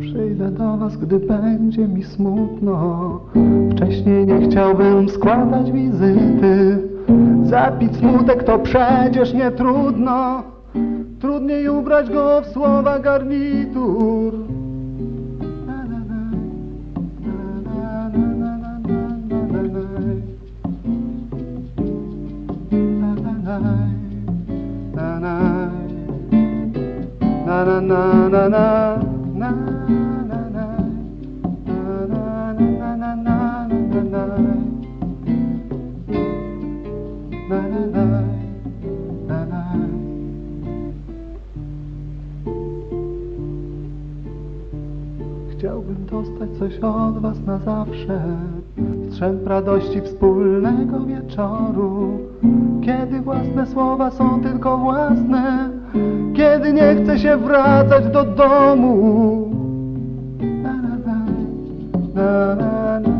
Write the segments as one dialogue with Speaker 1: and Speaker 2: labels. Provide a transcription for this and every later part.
Speaker 1: Przyjdę do was, gdy będzie mi smutno. Wcześniej nie chciałbym składać wizyty. Zapić smutek to przecież nie trudno. Trudniej ubrać go w słowa garnitur. Chciałbym dostać coś od Was na zawsze. Strzęp radości wspólnego wieczoru. Kiedy własne słowa są tylko własne Kiedy nie chce się wracać do domu na, na, na. Na, na, na,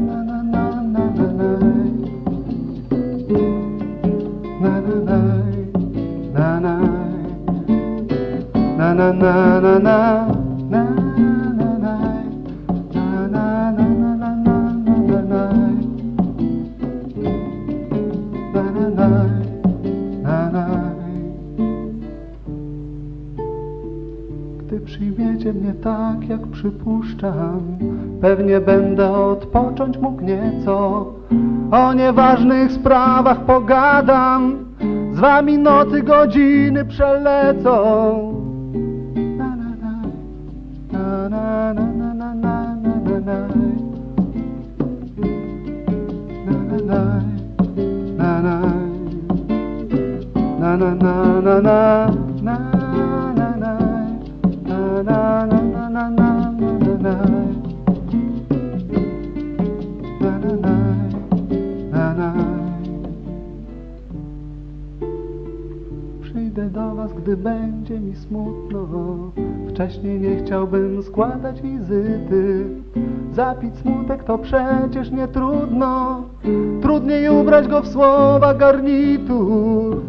Speaker 1: na, na, na, na, Gdy przyjmiecie mnie tak, jak przypuszczam, pewnie będę odpocząć mógł nieco. O nieważnych sprawach pogadam, z wami nocy godziny przelecą. Na, na, na. Na, na, na, na, na, na, na, na. Na, na, na. Na, na. Na, na, Gdy będzie mi smutno. Wcześniej nie chciałbym składać wizyty. Zapić smutek to przecież nie trudno. Trudniej ubrać go w słowa garnitur.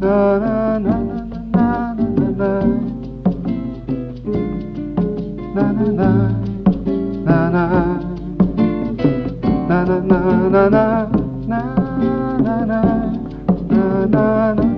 Speaker 1: Na, na, na, na, na, na, na, na. Na, na, na. Na, na. Na, na, na, na, na. na na na